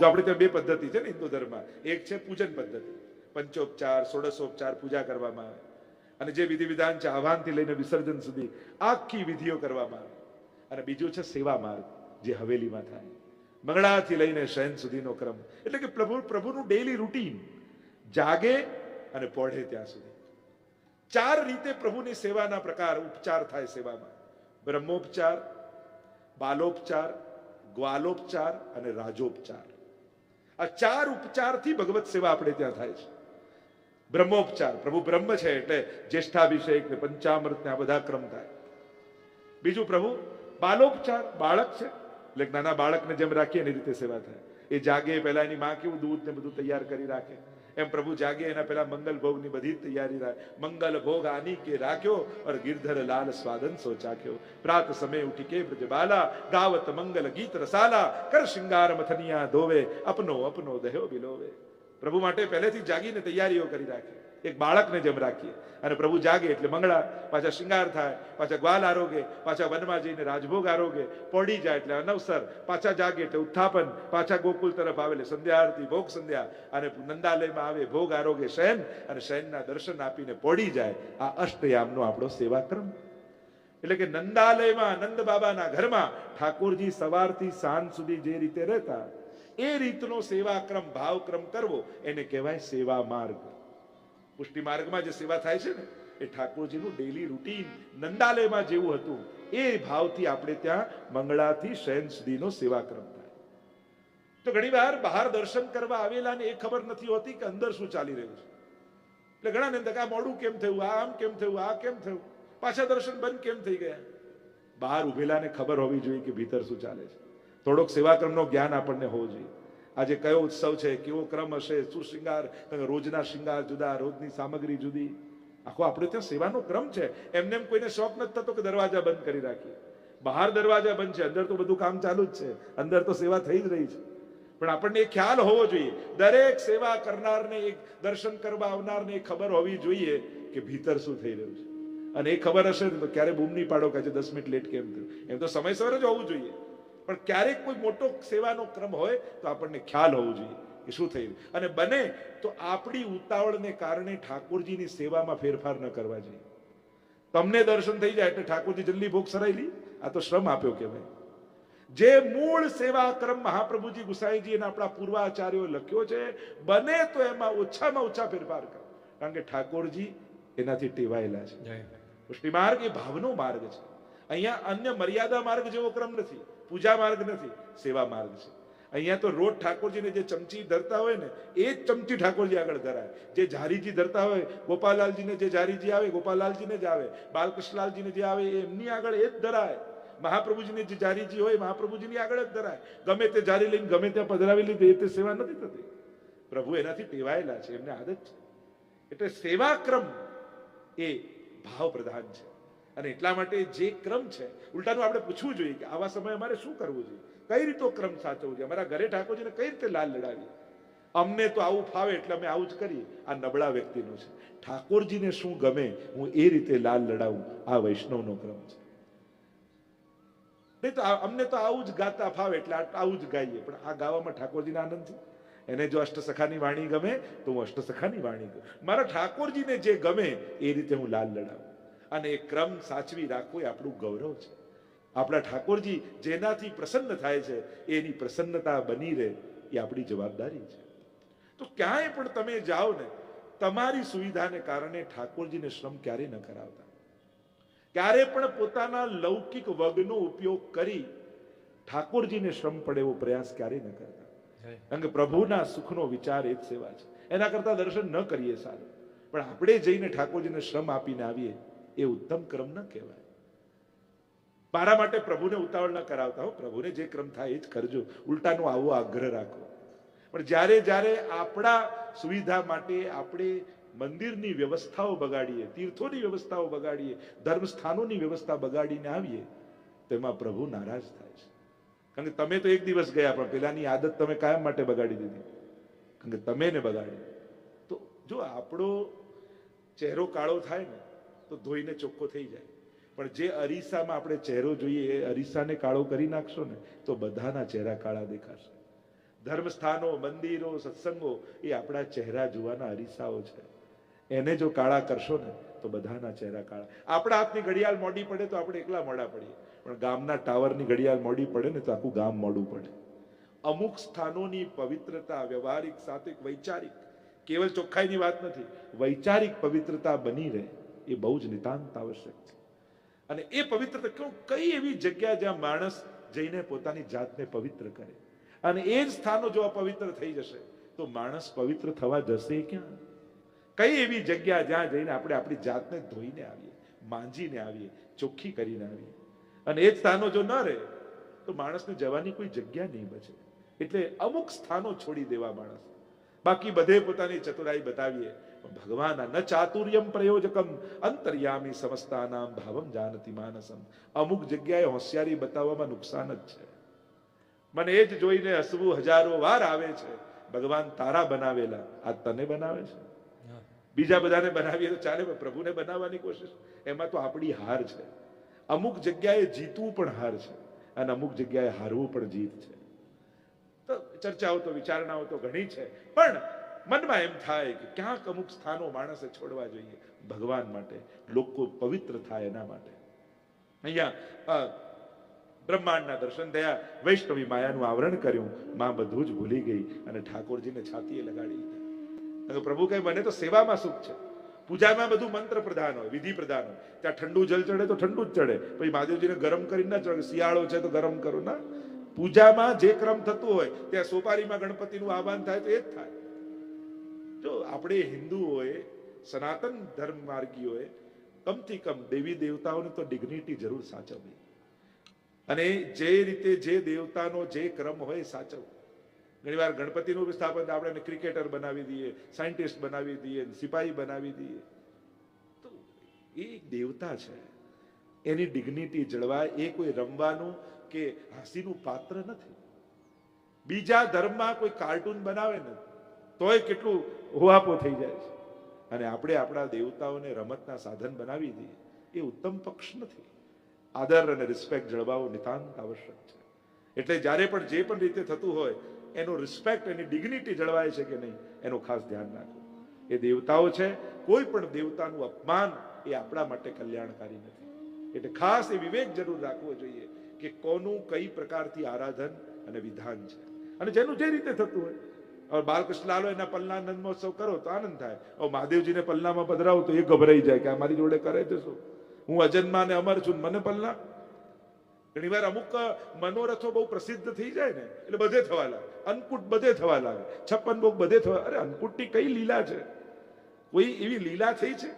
જો આપણે ત્યાં બે પદ્ધતિ છે ને હિન્દુ ધર્મમાં, એક છે પૂજન પદ્ધતિ. પંચોપચાર સોળસોપચાર પૂજા કરવામાં આવે. અને જે વિધિ વિધાન છે, આહવાનથી લઈને વિસર્જન સુધી, આખી વિધિઓ કરવામાં આવે. અને બીજું છે સેવા માર્ગ, જે હવેલીમાં થાય. મંગળાથી લઈને શયન સુધીનો ક્રમ. એટલે કે પ્રભુ, પ્રભુનું ડેઈલી રૂટીન જાગે અને પોઢે ત્યાં સુધી. ચાર રીતે પ્રભુની સેવાના પ્રકાર ઉપચાર થાય સેવામાં. બ્રહ્મોપચાર, બાલોપચાર, ગ્વાલોપચાર અને રાજોપચાર. આ ચાર ઉપચારથી ભગવત સેવા આપણે ત્યાં થાય છે. બ્રહ્મોપચાર, પ્રભુ બ્રહ્મ છે એટલે જ્યેષ્ઠાભિષેક ને પંચામૃત ને આ બધા ક્રમ થાય. બીજું પ્રભુ, બાલોપચાર, બાળક છે, એટલે નાના બાળકને જેમ રાખીએ એની રીતે સેવા થાય. એ જાગે, પહેલા એની માં કેવું દૂધ ને બધું તૈયાર કરી રાખે. એમ પ્રભુ જાગે એના પહેલા મંગલ ભોગની બધી તૈયારી રાખ મંગલ ભોગ આની કે રાખ્યો ઓર ગિરધર લાલ સ્વાદન સો ચાખ્યો પ્રાત સમય ઉઠી કે બ્રજબાલા ગાવત મંગલ ગીત રસાલા, કર શિંગાર મથનિયા ધોવે, અપનો અપનો દહ્યો બિલોવે. પ્રભુ માટે પહેલેથી જાગીને તૈયારીઓ કરી રાખી. એક બાળકને જેમ રાખીએ. અને પ્રભુ જાગે એટલે મંગળા, પાછા શિંગાર થાય, પાછા ગ્વાલ આરોગે, પાછા વનમાં જઈને રાજભોગ આરોગે, પડી જાય એટલે અનવસર, પાછા જાગે એટલે ઉત્થાપન, પાછા ગોકુલ તરફ આવે એટલે સંધ્યા આરતી, ભોગ સંધ્યા, અને નંદાલયમાં આવે ભોગ આરોગે શયન, અને શયનના દર્શન આપીને પડી જાય. આ અષ્ટયામનો આપણો સેવાક્રમ. એટલે કે નંદાલયમાં, નંદ બાબાના ઘરમાં ઠાકોરજી સવારથી સાંજ સુધી જે રીતે રહેતા, એ રીતનો સેવાક્રમ, ભાવક્રમ કરવો, એને કહેવાય સેવા માર્ગ. પુષ્ટિ માર્ગમાં જે સેવા થાય છે ને, એ ઠાકોરજીનું ડેલી રૂટીન નંદાલયમાં જેવું હતું, એ ભાવથી આપણે ત્યાં મંગળાથી શયન સુધીનો સેવાક્રમ થાય. તો ઘણીવાર બહાર દર્શન કરવા આવેલા ને એ ખબર નથી હોતી કે અંદર શું ચાલી રહ્યું છે. એટલે ઘણા ને આ મોડું કેમ થયું, આ આમ કેમ થયું, આ કેમ થયું, પાછા દર્શન બંધ કેમ થઈ ગયા? બહાર ઉભેલાને ખબર હોવી જોઈએ કે ભીતર શું ચાલે છે. થોડોક સેવાક્રમનો જ્ઞાન આપણને હોવો જોઈએ. આજે કયો ઉત્સવ છે, કેવો ક્રમ હશે, શું શિંગાર રોજના શિંગાર જુદા, રોજની સામગ્રી જુદી. આખો આપણે ત્યાં સેવાનો ક્રમ છે. એમને એમ કોઈને શોખ નથી થતો કે દરવાજા બંધ કરી રાખીએ. બહાર દરવાજા બંધ છે, અંદર તો બધું કામ ચાલુ જ છે. અંદર તો સેવા થઈ જ રહી છે. પણ આપણને એ ખ્યાલ હોવો જોઈએ. દરેક સેવા કરનારને એક, દર્શન કરવા આવનારને એ ખબર હોવી જોઈએ કે ભીતર શું થઈ રહ્યું છે. અને એ ખબર હશે ને તો ક્યારે બૂમ નહીં પાડો કે આજે દસ મિનિટ લેટ કેમ થયું. એમ તો સમયસર જ હોવું જોઈએ. પણ ક્યારેક કોઈ મોટો સેવાનો ક્રમ હોય તો આપણને ખ્યાલ હોવો જોઈએ કે શું થઈ અને બને તો આપણી ઉતાવળને કારણે ઠાકોરજીની સેવામાં ફેરફાર ન કરવા જોઈએ. તમને દર્શન થઈ જાય એટલે ઠાકોરજી જલ્દી ભોગ સરાયેલી આ તો શ્રમ આપ્યો કહેવાય. જે મૂળ સેવા ક્રમ મહાપ્રભુજી ગુસાઈજી અને આપણા પૂર્વાચાર્યો લખ્યો છે બને તો એમાં ઓછામાં ઓછા ફેરફાર કરો. કારણ કે ઠાકોરજી એનાથી ટેવાયેલા છે. પુષ્ટિ માર્ગ એ ભાવનો માર્ગ છે. અહીંયા અન્ય મર્યાદા માર્ગ જેવો ક્રમ નથી, પૂજા માર્ગ નથી, સેવા માર્ગ છે. અહીંયા તો રોજ ઠાકોરજીને જે ચમચી ધરતા હોય ને, એ જ ચમચી ઠાકોરજી આગળ ધરાય જે ઝારીજી ધરતા હોય ગોપાલાલજીને જે ઝારીજી આવે ગોપાલાલજીને જ આવે, બાલકૃષ્ણલાલજીને જે આવે એમની આગળ એ જ ધરાય મહાપ્રભુજીને જે જારીજી હોય મહાપ્રભુજીની આગળ જ ધરાય ગમે તે જારી લઈને, ગમે ત્યાં પધરાવી લીધી એ તે સેવા નથી થતી. પ્રભુ એનાથી ટેવાયેલા છે, એમને આદત છે. એટલે સેવા ક્રમ એ ભાવ પ્રધાન છે. અને એટલા માટે જે ક્રમ છે, ઉલટાનું આપણે પૂછવું જોઈએ કે આવા સમયે અમારે શું કરવું જોઈએ? કઈ રીતનો ક્રમ સાચવવું જોઈએ? અમારા ઘરે ઠાકોરજીને કઈ રીતે લાલ લડાવીએ? અમને તો આવું ફાવે એટલે અમે આવું જ કરીએ. આ નબળા વ્યક્તિનું છે. ઠાકોરજીને શું ગમે, હું એ રીતે લાલ લડાવું? આ વૈષ્ણવનો ક્રમ છે. નહીં તો અમને તો આવું જ ગાતા ફાવે એટલે આવું જ ગાઈએ. પણ આ ગાવામાં ઠાકોરજીને આનંદ છે? એને જો અષ્ટસખાની વાણી ગમે, તો હું અષ્ટસખાની વાણી ગમે. મારા ઠાકોરજીને જે ગમે, એ રીતે હું લાલ લડાવું. અને એ ક્રમ સાચવી રાખવો એ આપણું ગૌરવ છે. આપણા ઠાકોરજી જેનાથી પ્રસન્ન થાય છે એની પ્રસન્નતા બની રહે એ આપણી જવાબદારી છે. તો ક્યાંય પણ તમે જાઓ ને તમારી સુવિધાને કારણે ઠાકોરજીને શ્રમ ક્યારે ન કરાવતા. ક્યારે પણ પોતાના લૌકિક વગનો ઉપયોગ કરી ઠાકોરજીને શ્રમ પડે એવો પ્રયાસ ક્યારે ન કરતા. કારણ કે પ્રભુના સુખનો વિચાર એ જ સેવા છે. એના કરતા દર્શન ન કરીએ સારું. પણ આપણે જઈને ઠાકોરજીને શ્રમ આપીને આવીએ એ ઉત્તમ ક્રમ ન કહેવાય. મારા માટે પ્રભુને ઉતાવળ ન કરાવતા હો. પ્રભુને જે ક્રમ થાય એ જ કરજો. ઉલટાનો આવો આગ્રહ રાખો. પણ જ્યારે જ્યારે આપણા સુવિધા માટે આપણે મંદિરની વ્યવસ્થાઓ બગાડીએ, તીર્થોની વ્યવસ્થાઓ બગાડીએ, ધર્મસ્થાનોની વ્યવસ્થા બગાડીને આવીએ, તો એમાં પ્રભુ નારાજ થાય છે. કારણ કે તમે તો એક દિવસ ગયા, પણ પેલાની આદત તમે કાયમ માટે બગાડી દીધી. કારણ કે તમે ને બગાડી. તો જો આપણો ચહેરો કાળો થાય ને તો ધોઈને ચોખ્ખો થઈ જાય. પણ જે અરીસામાં આપણે ચહેરો જોઈએ, એ અરીસાને કાળો કરી નાખશો ને, તો બધાના ચહેરા કાળા દેખાશે. ધર્મસ્થાનો, મંદિરો, સત્સંગો, એ આપણા ચહેરા જોવાના અરીસાઓ છે. એને જો કાળા કરશો ને, તો બધાના ચહેરા કાળા. આપણા હાથની ઘડિયાળ મોડી પડે તો આપણે એકલા મોડા પડીએ. પણ ગામના ટાવરની ઘડિયાળ મોડી પડે ને, તો આખું ગામ મોડું પડે. અમુક સ્થાનોની પવિત્રતા, વ્યવહારિક, સાત્વિક, વૈચારિક, કેવલ ચોખ્ખાઈની વાત નથી. વૈચારિક પવિત્રતા બની રહે. એ બહુ જ નિતાંત આવશ્યક છે. અને એ પવિત્રતા કેવું? કઈ એવી જગ્યા જ્યાં માણસ જઈને પોતાની જાતને પવિત્ર કરે? અને એ જ સ્થાનો જો અપવિત્ર થઈ જશે, તો માણસ પવિત્ર થવા જશે ક્યાં? કઈ એવી જગ્યા જ્યાં જઈને આપણે આપણી જાતને ધોઈને આવીએ, માંજીને આવીએ, ચોખ્ખી કરીને આવીએ? અને એ જ સ્થાનો જો ન રહે, તો માણસને જવાની કોઈ જગ્યા નહીં બચે. એટલે અમુક સ્થાનો છોડી દેવા માણસ. બાકી બધે પોતાની ચતુરાઈ બતાવીએ. ભગવાન ન ચાતુર્યમ પ્રયોજકમ અંતર્યામી સમસ્તાનામ ભાવમ જાનતી માનસમ અમુક જગ્યાએ હોશિયારી બતાવવામાં નુકસાન જ છે મને એ જ જોઈને હસવું હજારો વાર આવે છે ભગવાન તારા બનાવેલા આ તને બનાવે છે બીજા બધાને બનાવીએ તો ચાલે પણ પ્રભુને બનાવવાની કોશિશ એમાં તો આપણી હાર છે અમુક જગ્યાએ જીતવું પણ હાર છે અને અમુક જગ્યાએ હારવું પણ જીત છે તો ચર્ચાઓ તો વિચારણાઓ તો ઘણી છે પણ મનમાં એમ થાય કે ક્યાંક અમુક સ્થાનો માણસે છોડવા જોઈએ ભગવાન માટે, લોકો પવિત્ર થાય એના માટે. અહીંયા બ્રહ્માંડના દર્શન થયા, વૈષ્ણવી માયાનું આવરણ કર્યું, માં બધું જ ભૂલી ગઈ અને ઠાકોરજીને છાતીએ લગાડી લીધા પ્રભુ કહે, મને તો સેવામાં સુખ છે. પૂજામાં બધું મંત્ર પ્રધાન હોય, વિધિ પ્રધાન હોય. ત્યાં ઠંડુ જલ ચડે તો ઠંડુ જ ચડે. પછી મહાદેવજીને ગરમ કરીને ના ચડે, શિયાળો છે તો ગરમ કરો. ના. પૂજામાં જે ક્રમ થતું હોય, ત્યાં સોપારીમાં ગણપતિનું આહવાન થાય તો એ જ થાય. જો આપણે હિન્દુઓએ સનાતન ધર્મ માર્ગીઓએ કમથી કમ દેવી દેવતાઓની તો ડિગ્નિટી જરૂર સાચવવી. અને જે રીતે જે દેવતાનો જે ક્રમ હોય સાચવવો. ઘણીવાર ગણપતિનું વિસ્થાપન સ્થાપન આપણે ક્રિકેટર બનાવી દઈએ, સાયન્ટિસ્ટ બનાવી દઈએ, સિપાહી બનાવી દઈએ. તો એ દેવતા છે. એની ડિગ્નિટી જળવાય, એ કોઈ રમવાનું કે હાસીનું પાત્ર નથી. બીજા ધર્મમાં કોઈ કાર્ટૂન બનાવે ને તોય કેટલું હોવાપો થઈ જાય છે. અને આપણે આપણા દેવતાઓને રમતના સાધન બનાવી દઈએ, એ ઉત્તમ પક્ષ નથી. આદર અને રિસ્પેક્ટ જળવાવો નિતાંત આવશ્યક છે. એટલે જ્યારે પણ જે પણ રીતે થતું હોય, એનો રિસ્પેક્ટ એની ડિગ્નિટી જળવાય છે કે નહીં, એનું ખાસ ધ્યાન રાખવું. એ દેવતાઓ છે, કોઈ પણ દેવતાનું અપમાન એ આપણા માટે કલ્યાણકારી નથી. એટલે ખાસ એ વિવેક જરૂર રાખવો જોઈએ કે કોનું કઈ પ્રકારથી આરાધન અને વિધાન છે. અને જેનું જે રીતે થતું હોય હવે બાલકૃષ્ણ લાલો એના પલ્લા આનંદ મહોત્સવ કરો તો આનંદ થાય. હવે મહાદેવજીને પલ્લામાં પધરાવો તો એ ગભરાઈ જાય કે આ મારી જોડે કરે છે શું? હું અજન્મા ને અમર છું મને પલ્લા? ઘણી વાર અમુક મનોરથો બહુ પ્રસિદ્ધ થઈ જાય ને, એટલે બધે થવા લાગે. અન્નકૂટ બધે થવા લાગે. છપ્પન ભોગ બધે થવા, અરે અન્નકૂટની કઈ લીલા છે? કોઈ એવી લીલા થઈ છે?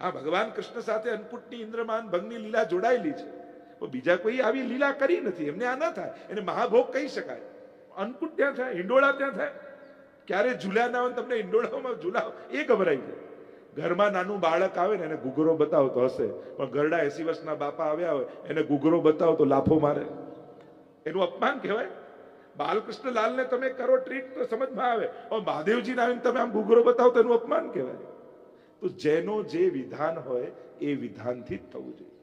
આ ભગવાન કૃષ્ણ સાથે અન્નકૂટની ઇન્દ્રમાન ભંગની લીલા જોડાયેલી છે. બીજા કોઈ આવી લીલા કરી નથી. એમને આ ન થાય. એને મહાભોગ કહી શકાય. અન્નકૂટ ત્યાં થાય, હિંડોળા ત્યાં થાય. ક્યારે ઝૂલ્યા ના હોય તમને ઇંડોળામાં ઝૂલાવ એ ગભરાઈ જાય ઘરમાં નાનું બાળક આવે ને એને ઘૂઘરો બતાવો તો હશે, પણ ઘરડા એસી વર્ષના બાપા આવ્યા હોય, એને ઘૂઘરો બતાવો તો લાફો મારે. એનું અપમાન કહેવાય. બાલકૃષ્ણ લાલને તમે કરો ટ્રીટ તો સમજમાં આવે, પણ મહાદેવજીને આવીને તમે આમ ઘૂઘરો બતાવો તો એનું અપમાન કહેવાય. તો જેનો જે વિધાન હોય, એ વિધાનથી જ થવું જોઈએ.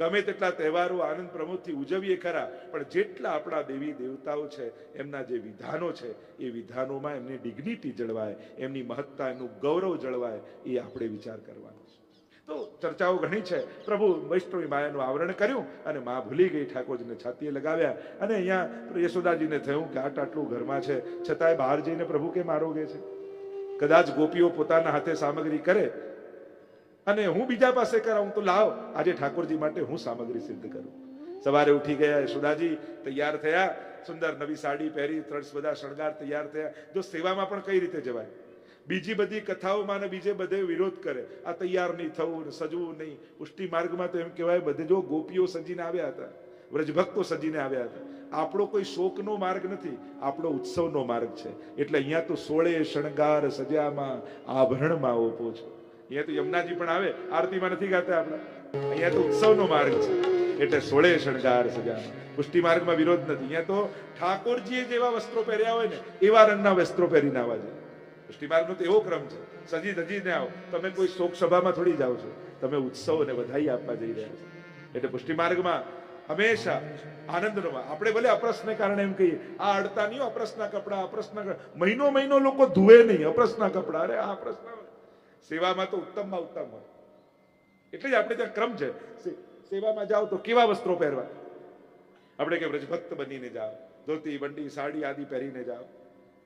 ગમે તેટલા તહેવારો આનંદ પ્રમોદથી ઉજવીએ ખરા, પણ જેટલા આપણા દેવી દેવતાઓ છે, એમના જે વિધાનો છે, એ વિધાનોમાં એમની ડિગ્નિટી જળવાય, એમની મહત્તા એમનું ગૌરવ જળવાય, એ આપણે વિચાર કરવાનો છે. તો ચર્ચાઓ ઘણી છે. પ્રભુ વૈષ્ણવી માયાનું આવરણ કર્યું અને માં ભૂલી ગઈ ઠાકોરજીને છાતીએ લગાવ્યા. અને અહીંયા યશોદાજીને થયું કે આટ આટલું ઘરમાં છે, છતાંય બહાર જઈને પ્રભુ કેમ આરોગે છે? કદાચ ગોપીઓ પોતાના હાથે સામગ્રી કરે અને હું બીજા પાસે કરાવું તો લાવ. આજે ઠાકોરજી માટે હું સામગ્રી સિદ્ધ કરું. સવારે ઉઠી ગયા યશોદાજી તૈયાર થયા. સુંદર નવી સાડી પહેરી, ત્રણસ બધા શણગાર તૈયાર થયા. જો સેવામાં પણ કઈ રીતે જવાય? બીજી બધી કથાઓમાં ને બીજે બધે વિરોધ કરે. આ તૈયાર નહીં થવું સજવું નહીં. પુષ્ટિ માર્ગમાં તો એમ કહેવાય, બધે જો ગોપીઓ સજીને આવ્યા હતા, વ્રજભક્તો સજીને આવ્યા હતા. આપણો કોઈ શોકનો માર્ગ નથી, આપણો ઉત્સવનો માર્ગ છે. એટલે અહીંયા તો સોળે શણગાર સજામાં, આભરણમાં ઓપો છો. અહીંયા તો યમુનાજી પણ આવે, આરતીમાં નથી ગાતા આપણે. અહીંયા તો ઉત્સવનો માર્ગ છે. એટલે સોળે શણગાર સજા. પુષ્ટિ માર્ગમાં વિરોધ નથી. અહીંયા તો ઠાકોરજીએ જેવા વસ્ત્રો પહેર્યા હોય ને, એવા રંગના વસ્ત્રો પહેરીને આવવા જોઈએ. પુષ્ટિ માર્ગનો તો એવો ક્રમ છે. સજી ધજીને આવો. તમે કોઈ શોક સભામાં થોડી જાઓ છો. તમે ઉત્સવ અને વધાઈ આપવા જઈ રહ્યા છો. એટલે પુષ્ટિ માર્ગમાં હંમેશા આનંદનો આપણે ભલે અપ્રસને કારણે એમ કહીએ, આ અડતા નહીં અપ્રશ્ના કપડા. અપ્રસના મહિનો મહિનો લોકો ધુએ નહીં. અપ્રસના કપડા. અરે આ અપ્રસના સેવામાં તો ઉત્તમમાં ઉત્તમ હોય. એટલે જ આપણે ત્યાં ક્રમ છે. સેવામાં જાઓ તો કેવા વસ્ત્રો પહેરવા? આપણે કે વ્રજભક્ત બનીને જાઓ? ધોતી બંડી સાડી આદિ પહેરીને જાઓ.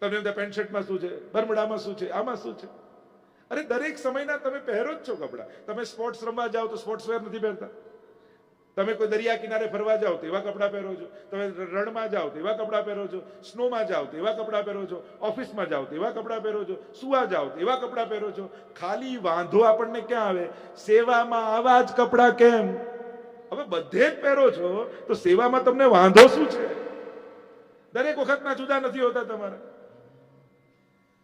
તમને બધા પેન્ટ શર્ટમાં શું છે? ભરમડામાં શું છે? આમાં શું છે? અરે દરેક સમયના તમે પહેરો જ છો કપડા. તમે સ્પોર્ટ્સ રમવા જાઓ તો સ્પોર્ટ્સ વેર નથી પહેરતા. તમે કોઈ દરિયા કિનારે ફરવા જાઓ તો એવા કપડાં પહેરો છો. તમે રણમાં જાઓ તો એવા કપડાં પહેરો છો. સ્નોમાં જાઓ તો એવા કપડાં પહેરો છો. ઓફિસમાં જાઓ તો એવા કપડાં પહેરો છો. સુવા જાઓ તો એવા કપડાં પહેરો છો. ખાલી વાંધો આપણને ક્યાં આવે? સેવામાં આવા જ કપડાં કેમ? હવે બધે જ પહેરો છો તો સેવામાં તમને વાંધો શું છે? દરેક વખતના જુદા નથી હોતા તમારા.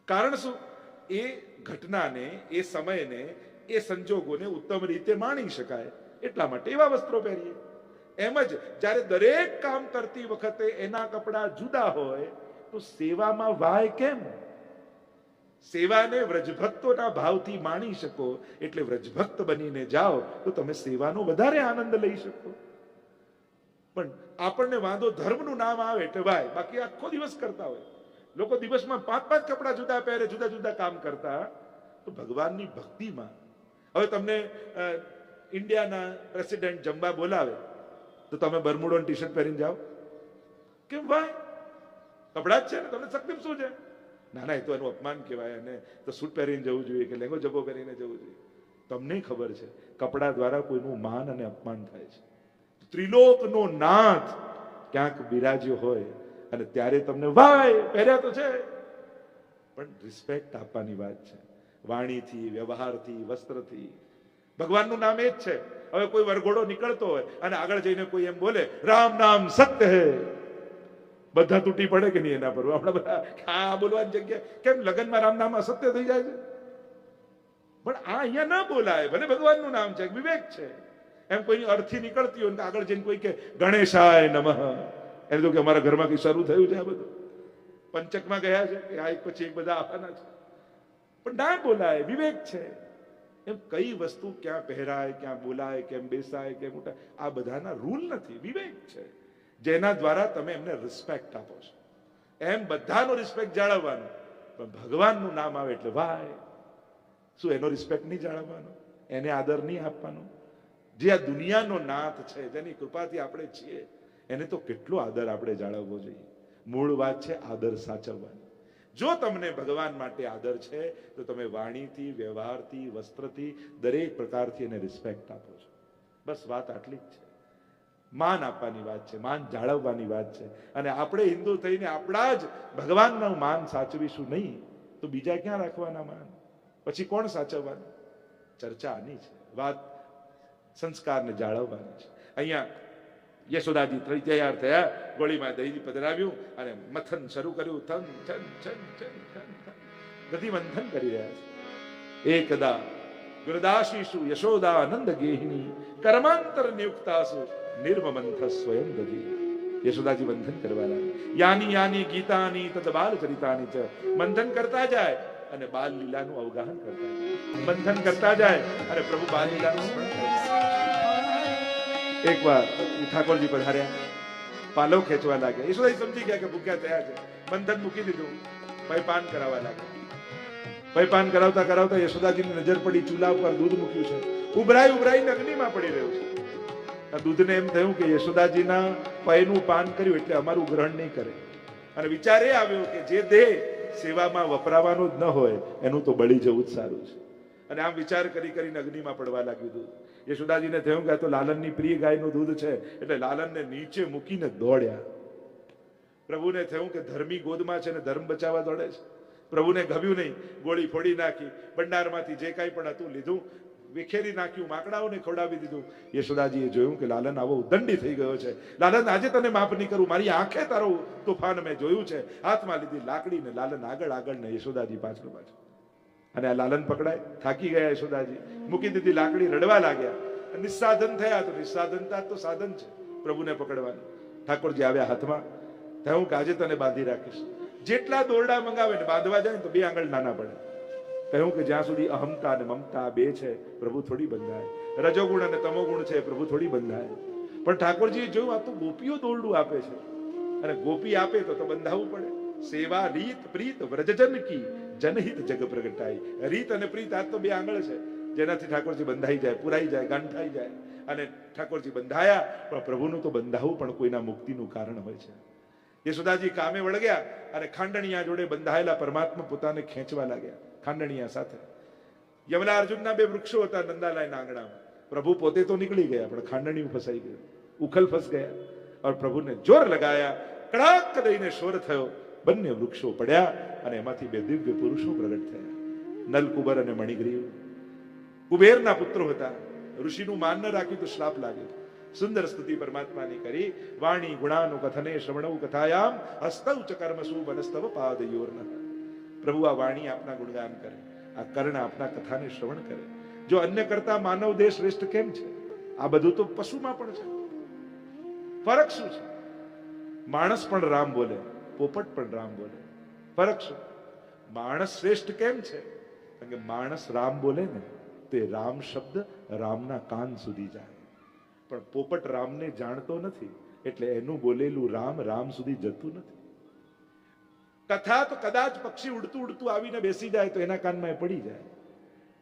કારણ શું? એ ઘટનાને, એ સમયને, એ સંજોગોને ઉત્તમ રીતે માણી શકાય. એટલા માટે એવા વસ્ત્રો પહેરીએ. એમ જ જ્યારે દરેક કામ કરતી વખતે એના કપડા જુદા હોય, તો સેવામાં વાય કેમ? સેવાને વ્રજભક્તોના ભાવથી માણી શકો, એટલે વ્રજભક્ત બનીને જાઓ, તો તમે સેવાનો વધારે આનંદ લઈ શકો. પણ આપણને વાંધો ધર્મનું નામ આવે એટલે ભાઈ બાકી આખો દિવસ કરતા હોય. લોકો દિવસમાં પાંચ પાંચ કપડા જુદા પહેરે જુદા જુદા કામ કરતા. તો ભગવાનની ભક્તિમાં. હવે તમને ઇન્ડિયાના પ્રેસિડેન્ટ જમવા બોલાવે, તો તમે બરમુડો ટી શર્ટ પહેરીને જાઓ. કેમ, ભાઈ? કપડા જ છે ને, તમને તકલીફ શું છે? ના ના, એ તો એનું અપમાન કહેવાય, અને તો સૂટ પહેરીને જવું જોઈએ કે લેંગો જબ્બો પહેરીને જવું જોઈએ? તમને ખબર છે, કપડા દ્વારા કોઈનું માન અને અપમાન થાય છે. ત્રિલોકનો નાથ ક્યાંક બિરાજ્યો હોય, અને ત્યારે તમને વાય પહેર્યા તો છે. પણ રિસ્પેક્ટ આપવાની વાત છે. વાણીથી, વ્યવહારથી, વસ્ત્રથી ભગવાનનું નામ એ જ છે. હવે કોઈ વરઘોડો નીકળતો હોય અને આગળ જઈને કોઈ એમ બોલે, રામ નામ સત્ય હે. બધા તૂટી પડે કે નહીં એના પર? આપણે બધા આ બોલવાની જગ્યા કેમ લગ્નમાં રામ નામ અસત્ય થઈ જાય છે? પણ આ અહીંયા ના બોલાય. ભલે ભગવાનનું નામ છે વિવેક છે. એમ કોઈની અર્થી નીકળતી હોય આગળ જઈને કોઈ કે, ગણેશાય નમઃ. એને તો કે અમારા ઘરમાં કઈ શરૂ થયું છે આ બધું. પંચકમાં ગયા છે કે આ એક પછી એક બધા આવવાના છે. પણ ના બોલાય. વિવેક છે. એમ કઈ વસ્તુ ક્યાં પહેરાય, ક્યાં બોલાય, કેમ બેસાય, કેમ ઉઠાય, આ બધાના રૂલ નથી, વિવેક છે. જેના દ્વારા તમે એમને રિસ્પેક્ટ આપો છો. એમ બધાનો રિસ્પેક્ટ જાળવવાનો. પણ ભગવાનનું નામ આવે એટલે ભાઈ શું એનો રિસ્પેક્ટ નહીં જાળવવાનો? એને આદર નહીં આપવાનો? જે આ દુનિયાનો નાથ છે, જેની કૃપાથી આપણે છીએ, એને તો કેટલો આદર આપણે જાળવવો જોઈએ. મૂળ વાત છે આદર સાચવવાની. જો તમને ભગવાન માટે આદર છે, તો તમે વાણીથી, વ્યવહારથી, વસ્ત્રથી દરેક પ્રકારથી એને રિસ્પેક્ટ આપો છો. બસ વાત આટલી જ છે. માન આપવાની વાત છે, માન જાળવવાની વાત છે. અને આપણે હિન્દુ થઈને આપણા જ ભગવાનનું માન સાચવીશું નહીં, તો બીજા ક્યાં રાખવાના માન? પછી કોણ સાચવવાનું? ચર્ચા આની છે. વાત સંસ્કારને જાળવવાની છે. અહીંયા યશોદાજી થઈ તૈયાર થયા, ગોળીમાં દહીં પધરાવ્યું અને મથન શરૂ કર્યું. થન છન છન છન છન મંથન કરી રહ્યા છે. એકદા ગુરદાશીષુ યશોદા આનંદ ગેહિની કર્માંતર નિયુક્તાસુ નિર્મમંથ સ્વયં દધી યશોદાજી બંધન કરવાના યાની યાની, ગીતાની, તદ બાલ ચરિતાની ચ. બંધન કરતા જાય અને બાલ લીલાનું અવગાહન કરતા જાય. બંધન કરતા જાય અને પ્રભુ બાલ લીલાનું સ્મરણ કરે એકવાર ઠાકોરજી પધાર્યા પાલવ ખેંચવા લાગ્યા. યશોદાજી સમજી ગયા કે ભૂખ્યા થયા છે. બંધન મૂકી દીધું. ભાઈ પાન કરાવવા લાગ્યા. ભાઈ પાન કરાવતા કરાવતા યશોદાજીની નજર પડી, ચૂલા ઉપર દૂધ મૂક્યું છે. ઉભરાઈ ઉભરાઈને અગ્નિમાં પડી રહ્યું છે. આ દૂધને એમ થયું કે યશોદાજીના પૈનું પાન કર્યું એટલે અમારું ગ્રહણ નહીં કરે. અને વિચાર એ આવ્યો કે જે દેહ સેવામાં વપરાવાનું જ ન હોય, એનું તો બળી જવું જ સારું છે. અને આમ વિચાર કરી કરીને અગ્નિમાં પડવા લાગ્યું દૂધ. યશોદાજીને થયું કે તો લાલનની પ્રિય ગાયનું દૂધ છે, એટલે લાલનને નીચે મૂકીને દોડ્યા. પ્રભુને થયું કે ધર્મી ગોદમાં છે ને ધર્મ બચાવવા દોડે છે. પ્રભુને ગમ્યું નહીં, ગોળી ફોડી નાખી, ભંડારમાંથી જે કાંઈ પણ હતું લીધું, વિખેરી નાખ્યું, માકડાઓને ખવડાવી દીધું. યશોદાજીએ જોયું કે લાલન આવો ઉદંડી થઈ ગયો છે. લાલન, આજે તને માફ નહીં કરું, મારી આંખે તારો તોફાન મેં જોયું છે. હાથમાં લીધી લાકડી ને લાલન આગળ આગળ ને યશોદાજી પાછળ પાછળ. અને આ લાલન પકડાય, થાકી ગયા યશોદાજી. મૂકી દીધી લાકડી, રડવા લાગ્યા. નિસ્સાધન થયા તો નિસ્સાધનતા તો સાધન છે, પ્રભુને પકડવાનું. ઠાકોરજી આવ્યા હાથમાં. થયું હું કાજે તને બાંધી રાખીશ. જેટલા દોરડા મંગાવે ને બાંધવા જાય તો બે આંગળ નાના પડે. કહ્યું કે જ્યાં સુધી અહમતા અને મમતા બે છે, પ્રભુ થોડી બંધાય. રજોગુણ અને તમોગુણ છે, પ્રભુ થોડી બંધાય. પણ ઠાકોરજીએ જોયું, આ તો ગોપીઓ દોરડું આપે છે. અને ગોપી આપે તો તો બંધાવવું પડે. સેવા રીત પ્રીત વ્રજજન કી. જનહિત જગ પ્રગટાઈ રીત અને પ્રીત આ તો બે આંગળ છે. જેનાથી ઠાકોરજી બંધાઈ જાય, પુરાઈ જાય, ગાંઠાઈ જાય. અને ઠાકોરજી બંધાયા, પણ પ્રભુનું તો બંધાવું પણ કોઈના મુક્તિનું કારણ હોય છે. યશોદાજી કામે વળગ્યા અને ખાંડણિયા જોડે બંધાયેલા પરમાત્મા પોતાને ખેંચવા લાગ્યા, ખાંડણિયા સાથે. યમલા અર્જુનના બે વૃક્ષો હતા નંદાલાયના આંગણામાં. પ્રભુ પોતે તો નીકળી ગયા, પણ ખાંડણી ફસાઈ ગયું. ઉખલ ફસ ગયા. और પ્રભુને જોર લગાયા, કડાક દઈને શોર થયો. બંને વૃક્ષો પડ્યા અને એમાંથી બે દિવ્ય પુરુષો પ્રગટ થયા. નલકુબર અને મણિગ્રીવ. કુબેરના પુત્રો હતા. ઋષિનું માન ન રાખ્યું તો શ્રાપ લાગ્યો. સુંદર સ્તુતિ પરમાત્માની કરી. વાણી, ગુણાનો કથને શ્રવણવ કથાયામ. હસ્તવ ચ કર્મસુ વનસ્તવ પાદયોર્ન. પ્રભુ આ વાણી આપના ગુણગાન કરે. આ કર્ણ આપના કથાને શ્રવણ કરે. જો અન્ય કરતા માનવ દેહ શ્રેષ્ઠ કેમ છે? આ બધું તો પશુમાં પણ છે. ફરક શું છે? માણસ પણ રામ બોલે. પોપટ પણ રામ બોલે. ફરક શું? માણસ શ્રેષ્ઠ કેમ છે? કારણ કે માણસ રામ બોલે ને, તે રામ શબ્દ રામના કાન સુધી જાય. પણ પોપટ રામને જાણતો નથી, એટલે એનું બોલેલું રામ રામ સુધી જતું નથી. કથા તો કદાચ પક્ષી ઉડતું ઉડતું આવીને બેસી જાય તો એના કાનમાં એ પડી જાય.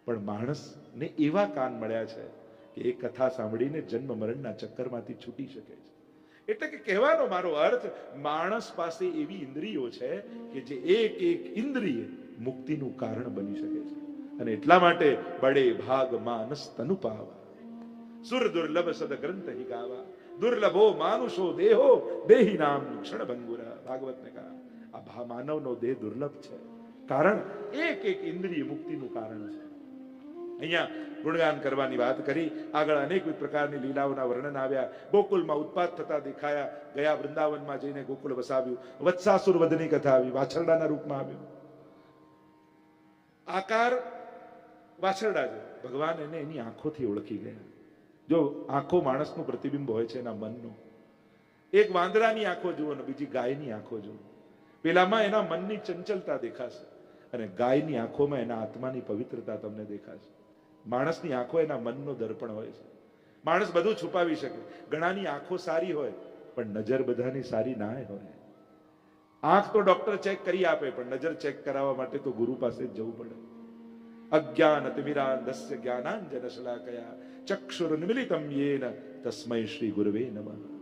પણ માણસને એવા કાન મળ્યા છે કે એ કથા સાંભળીને જન્મ મરણના ચક્કરમાંથી છૂટી શકે છે. એટલે કે કહેવાનો મારો અર્થ, માણસ પાસે એવી ઇન્દ્રિયો છે કે જે એક એક ઇન્દ્રિય મુક્તિનું કારણ બની શકે છે. અને એટલા માટે બડે ભાગ માનસ તનુ પાવા સુર દુર્લભ સદ ગ્રંથ હિ ગાવા. દુર્લભો માનુષો દેહો, દેહી નામ ક્ષણ ભંગુરા. ભાગવતને કહા, આ માનવનો દેહ દુર્લભ છે. કારણ એક એક ઇન્દ્રિય મુક્તિનું કારણ છે. અહીંયા ગુણગાન કરવાની વાત કરી. આગળ અનેક પ્રકારની લીલાઓના વર્ણન આવ્યા. ગોકુલમાં ઉત્પાદ થતા દેખાયા. ગયા વૃંદાવનમાં જઈને ગોકુલ વસાવ્યું. વત્સાસુર વધની કથા આવી. વાછરડાના રૂપમાં આવ્યું. આકાર વાછરડા છે. ભગવાન એને એની આંખોથી ઓળખી ગયા. જો આંખો માણસનું પ્રતિબિંબ હોય છે એના મનનું. એક વાંદરાની આંખો જુઓ ને બીજી ગાયની આંખો જુઓ. પેલામાં એના મનની ચંચલતા દેખાશે અને ગાયની આંખોમાં એના આત્માની પવિત્રતા તમને દેખાશે. માણસની આંખો એના મનનો દર્પણ હોય છે. માણસ બધું છુપાવી શકે. ઘણાની આંખો સારી હોય, પણ નજર બધાની સારી ના હોય. આંખ તો ડોક્ટર ચેક કરી આપે, પણ નજર ચેક કરાવવા માટે તો ગુરુ પાસે જ જવું પડે. અજ્ઞાન તિમિરાંધસ્ય જ્ઞાનાંજન શલાકયા, ચક્ષુર નિમિલિતમ યેન તસ્મય શ્રી ગુરવે નમઃ.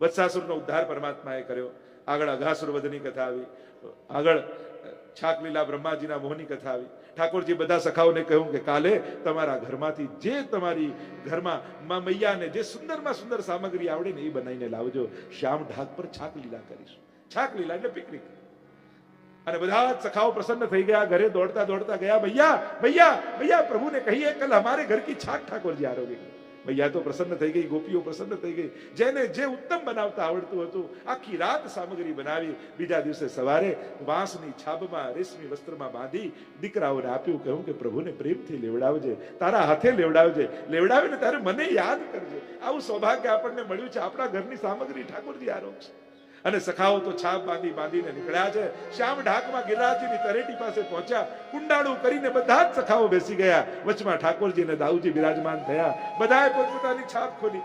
વત્સાસુરનો ઉદ્ધાર પરમાત્માએ કર્યો. આગળ અઘાસુર વધની કથા આવી. આગળ છાક લીલા બ્રહ્માજીના મોહની કથા આવી. ઠાકોરજી બધા સખાઓને કહ્યું કે કાલે તમારા ઘરમાંથી જે તમારી ઘરમાં મા મૈયાને જે સુંદરમાં સુંદર સામગ્રી આવડે ને એ બનાવીને લાવજો. શ્યામ ઢાક પર છાક લીલા કરીશું. છાક લીલા એટલે પિકનિક અને બધા જ સખાઓ પ્રસન્ન થઈ ગયા, ઘરે દોડતા દોડતા ગયા ભૈયા ભૈયા ભૈયા પ્રભુને કહીએ, કલ હમારે ઘર કી છાક ઠાકોરજી આરોગે. ભૈયા તો પ્રસન્ન થઈ ગઈ, ગોપીઓ પ્રસન્ન થઈ ગઈ. જેને જે ઉત્તમ બનાવતા આવડતું હતું, આખી રાત સામગ્રી બનાવી, બીજા દિવસે સવારે વાંસની છાબમાં, રેશમી વસ્ત્રમાં બાંધી, દીકરાઓને આપ્યું, કહ્યું કે, પ્રભુને પ્રેમથી લેવડાવજે, તારા હાથે લેવડાવજે, લેવડાવીને તારે મને યાદ કરજે. આવું સૌભાગ્ય આપણને મળ્યું છે. આપણા ઘરની સામગ્રી ઠાકોરજી આરોપ છે અને સખાઓ તો છાપ બાંધી બાંધીને નીકળ્યા છે. શ્યામ ઢાકમાં ગિરરાજજીની તરેટી પાસે પહોંચ્યા. કુંડાળું કરીને બધા જ સખાઓ બેસી ગયા. વચમાં ઠાકોરજી અને દાઉજી બિરાજમાન થયા. બધાએ પોતપોતાની છાપ ખોલી.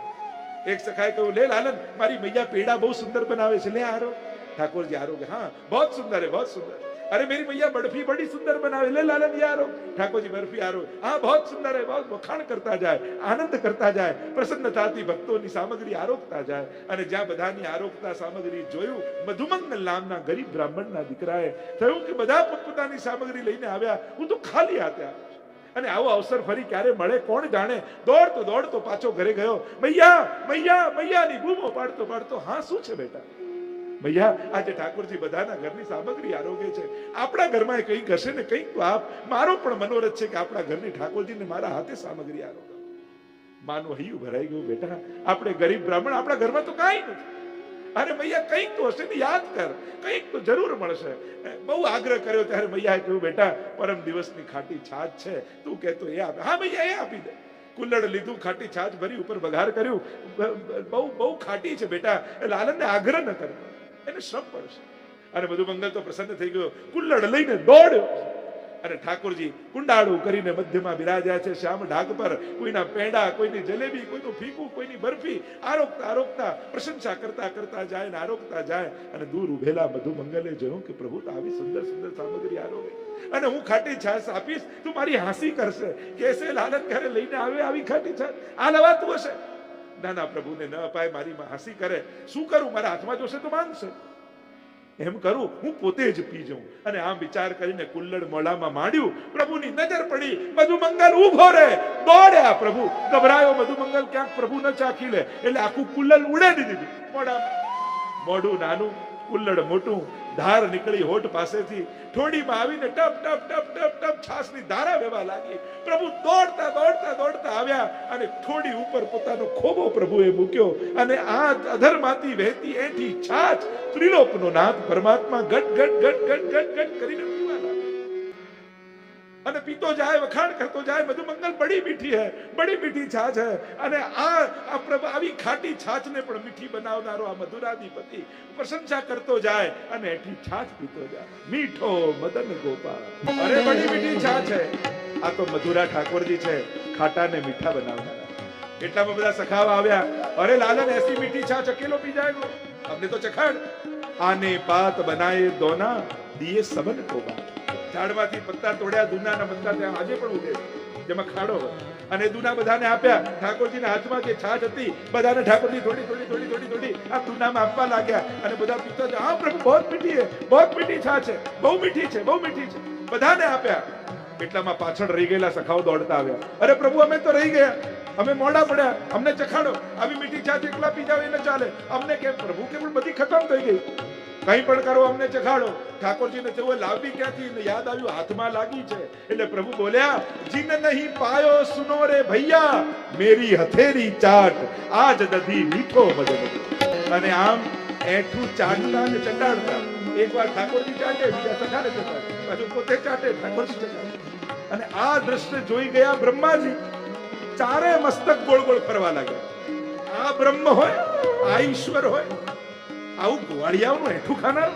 એક સખાએ કહ્યું, લે લાલન, મારી મૈયા પેડા બહુ સુંદર બનાવે છે. લે હારો ઠાકોરજી હારો કે હા, બહુ સુંદર હે, બહુ સુંદર. अरे मेरी मैया बर्फी बड़ी सुंदर बनावे ले लालन ये आरो ઠાકોરજી બરફી આરો હા बहुत सुंदर है बहुत વખાણ કરતા જાય આનંદ કરતા જાય પ્રસન્નતાથી ભક્તોની સામગ્રી આરોગતા જાય અને જ્યાં બધાની આરોગતા સામગ્રી જોયું મધુમંગલ નામના ગરીબ બ્રાહ્મણના દીકરાએ થયું કે બધા પોતપોતાની સામગ્રી લઈને આવ્યા હું તો ખાલી હાથે આવ્યો છું. અને આવો અવસર ફરી ક્યારે મળે કોણ જાણે દોડતો દોડતો પાછો ઘરે ગયો મૈયા મૈયા મૈયાની બૂમો પાડતો પાડતો હા શું છે બેટા મૈયા, આજે ઠાકોરજી બધાના ઘરની સામગ્રી આરોગ્ય છે. આપણા ઘરમાં એ કંઈક હશે ને કંઈક આપ, મારો પણ મનોરથ છે કે આપણા ઘરની ઠાકોરજીને મારા હાથે સામગ્રી આરોગ્ય માનું હૈયું ભરાઈ ગયું, બેટા. આપણે ગરીબ બ્રાહ્મણ, આપણા ઘરમાં તો કાંઈ નથી. અરે મૈયા, કંઈક તો હશે ને, યાદ કર. કંઈક તો જરૂર મળશે. બહુ આગ્રહ કર્યો ત્યારે મૈયાએ કહ્યું, બેટા, પરમ દિવસની ખાટી છાજ છે. તું કહેતો એ આપે. હા, મૈયા, એ આપી દે. કુલ્લડ લીધું, ખાટી છાજ ભરી ઉપર વઘાર કર્યું. બહુ બહુ ખાટી છે, બેટા. એ લાલનને આગ્રહ ન કરતો. એને શ્રમ પડશે. અને બધું મંગલ તો પ્રસન્ન થઈ ગયો. કુલ્લડ લઈને દોડ્યો. અને ઠાકોરજી કુંડાળું કરીને મધ્યમાં બિરાજ્યા છે. શ્યામ ઢાક પર કોઈના પેંડા, કોઈની જલેબી, કોઈનું ફીકું, કોઈની બરફી. આરોગતા આરોગતા, પ્રશંસા કરતા કરતા જાય ને આરોગતા જાય. અને દૂર ઉભેલા મધુમંગલે જોયું કે પ્રભુ તો આવી સુંદર સુંદર સામગ્રી આરોગે. અને હું ખાટી છાસ આપીશ, તું મારી હાંસી કરશે. કેસે લાલત ઘરે લઈને આવે, આવી ખાટી છાસ આ લવાતું હશે. ના ના પ્રભુને ન અપાય, મારી હાસી કરે. શું કરું? મારા હાથમાં જોશે તો માનશે એમ કરું, હું પોતે જ પી જાઉં. અને આમ વિચાર કરીને કુલ્લડ મોડામાં માંડ્યું. પ્રભુની નજર પડી. મધુમંગલ ઊભો રે દોડ્યા પ્રભુ. ગભરાયો મધુમંગલ ક્યાંક પ્રભુ ન ચાખી લે. એટલે આખું કુલ્લડ ઉડાડી દીધું. મોડા મોઢું નાનું, કુલ્લડ મોટું. ધાર નીકળી હોઠ પાસેથી ઠોડીમાં આવીને ટપ ટપ ટપ ટપ ટપ છાસની ધારા વહેવા લાગી. પ્રભુ દોડતા દોડતા દોડતા આવ્યા અને ઠોડી ઉપર પોતાનો ખોબો પ્રભુએ મૂક્યો અને આ અધરમાંથી વહેતી એઠી છાછ ત્રિલોકનો નાથ પરમાત્મા ગટ ગટ ગટ ગટ ગટ ગટ કરીને અને પીતો જાય, વખાણ કરતો જાય બધું બડી મીઠી હે, બડી મીઠી છાછ હે. અને આ આવી ખાટી છાછને પણ મીઠી બનાવનારો આ મધુરાધિપતિ પ્રશંસા કરતો જાય અને એઠી છાછ પીતો જાય. મીઠો મદન ગોપાલ. અરે બડી મીઠી છાછ હે. આ તો મધુરા ઠાકોરજી છે, ખાટાને મીઠા બનાવનારા. એટલામાં બધા સખાવા આવ્યા. અરે લાલન, એસી મીઠી છાછ અકેલો પી જાયગો અમને તો ચખાડ. આને પાત બનાએ દોના દિયે સબન કોબા ઝાડમાંથી પત્તા તોડ્યા દુનાના પત્તા ત્યાં આજે પણ ઉગે જેમાં ખાડો અને દુના બધાને આપ્યા. ઠાકોરજીના હાથમાં જે છાછ હતી, બધાને ઠાકોરજી થોડી થોડી થોડી થોડી થોડી આ દુનામાં આપવા લાગ્યા. અને બધા પીતા હા, પ્રભુ, બહુ મીઠી છે, બહુ મીઠી છાછ છે, બહુ મીઠી છે, બહુ મીઠી છે. બધાને આપ્યા. એટલામાં પાછળ રહી ગયેલા સખાઓ દોડતા આવ્યા. અરે પ્રભુ, અમે તો રહી ગયા. અમે મોડા પડ્યા. અમને ચખાડો. આવી મીઠી છાજ એકલા પી જાવ એ ચાલે. અમને કેમ, પ્રભુ કે પણ બધી ખતમ થઈ ગઈ? કંઈ પણ કરો, અમને ચખાડો ઠાકોરજીને તેઓ લાવવી ક્યાંથી? યાદ આવ્યું, હાથમાં લાગી છે. એટલે પ્રભુ બોલ્યા, જીન નહીં પાયો સુનો રે ભૈયા, મેરી હથેરી ચાટ. આજ દધી મીઠો મદન અને આમ એઠું ચાટતા ને ચટાડતા. એકવાર ઠાકોરજી ચાટે, બીજા ચટાડે ચટાડે. પાછું પોતે ચાટે, ઠાકોરજી ચટાડે. અને આ દ્રશ્ય જોઈ ગયા બ્રહ્માજી. ચારે મસ્તક ગોળ ગોળ ફરવા લાગ્યા. આ બ્રહ્મ હોય, આ ઈશ્વર હોય આવું ગોવાળિયાઓનું હેઠું ખાનાર?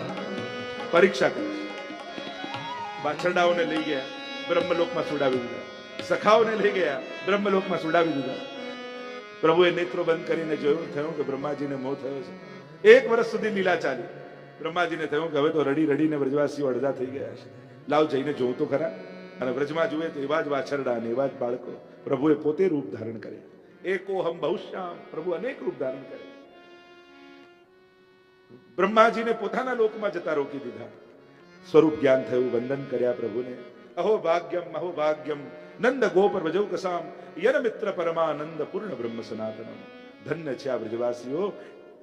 પરીક્ષા કરે. બાછરડાઓને લઈ ગયા, બ્રહ્મલોકમાં સુડાવી દીધા. સખાઓને લઈ ગયા, બ્રહ્મલોકમાં સુડાવી દીધા. પ્રભુએ નેત્રો બંધ કરીને જોયું, થયું કે બ્રહ્માજીને મોહ થયો છે. એક વર્ષ સુધી લીલા ચાલી. બ્રહ્માજીને થયું કે હવે તો રડી રડીને વ્રજવાસીઓ અડધા થઈ ગયા છે. લાવ જઈને જોઉં તો ખરા. અને વ્રજમાં જુએ તો એવા જ વાછરડા અને એવા જ બાળકો પ્રભુએ પોતે રૂપ ધારણ કર્યા. એકોહમ બહુશ્યામ પ્રભુ અનેક રૂપ ધારણ કરે બ્રહ્માજીને પોતાના લોકમાં જતા રોકી દીધા. સ્વરૂપ જ્ઞાન થયું, વંદન કર્યા પ્રભુને. અહો ભાગ્યમ અહો ભાગ્યમ, નંદ ગોપ ભજવ કસામ, યન મિત્ર પરમાનંદ પૂર્ણ બ્રહ્મ સનાતનમ. ધન્ય છે આ બ્રજવાસીઓ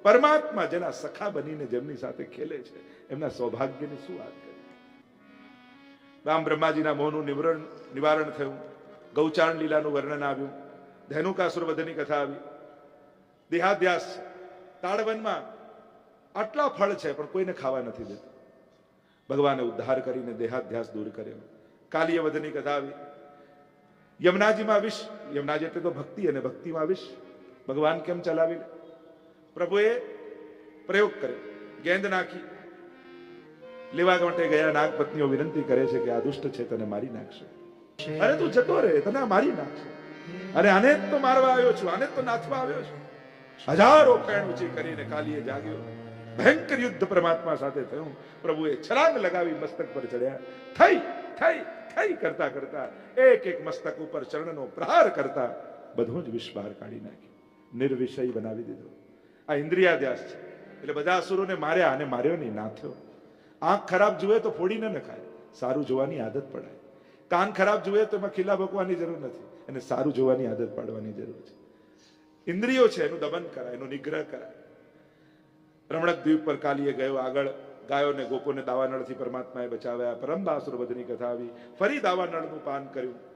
પરમાત્મા જેના સખા બનીને જેમની સાથે ખેલે છે, એમના સૌભાગ્યની શું વાત રામ બ્રહ્માજીના મોહનું નિવરણ નિવારણ થયું. ગૌચારણ લીલાનું વર્ણન આવ્યું. ધેનુકાસુર વધની કથા આવી. દેહાધ્યાસ છે. આટલા ફળ છે, પણ કોઈને ખાવા નથી દેતા. ભગવાને ઉદ્ધાર કરીને દેહાધ્યાસ દૂર કર્યો. કાલીય કથા આવી. યમુનાજીમાં વિશ યમુનાજી એટલે તો ભક્તિ અને ભક્તિમાં વિશ ભગવાન કેમ ચલાવી લે પ્રભુએ પ્રયોગ કર્યો. ગેંદ નાખી. લેવા માટે ગયા નાગપત્નીઓ વિનંતી કરે છે કે આ દુષ્ટ છે, તને મારી નાખશે. અરે તું જતો રે તને મારી નાખશે. અરે આને જ તો મારવા આવ્યો છું, આને તો નાથવા આવ્યો છું. હજારો પેણ ઊંચી કરીને કાલીએ જાગ્યો. ભયંકર યુદ્ધ પરમાત્મા સાથે થયું. પ્રભુએ છલાંગ લગાવી મસ્તક પર ચડ્યા. થઈ થઈ થઈ કરતા કરતા એક એક મસ્તક ઉપર ચરણનો પ્રહાર કરતા બધું જ વિષ બહાર કાઢી નાખ્યું. નિર્વિષય બનાવી દીધો. આ ઇન્દ્રિયાદ્યાસ છે. એટલે બધા અસુરોને માર્યા અને માર્યો નહીં નાથ્યો આંખ ખરાબ જુએ તો ફોડીને ન ખાય. સારું જોવાની આદત પડાય. કાન ખરાબ જુએ તો એમાં ખીલા ભોગવાની જરૂર નથી. એને સારું જોવાની આદત પાડવાની જરૂર છે. ઇન્દ્રિયો છે, એનું દમન કરાય, એનો નિગ્રહ કરાય. રમણક દ્વીપ પર કાલીએ ગયો આગળ. ગાયોને, ગોપોને દાવાનળથી પરમાત્માએ બચાવ્યા. પરમ બાસુર બધની કથા આવી. ફરી દાવાનળનું પાન કર્યું.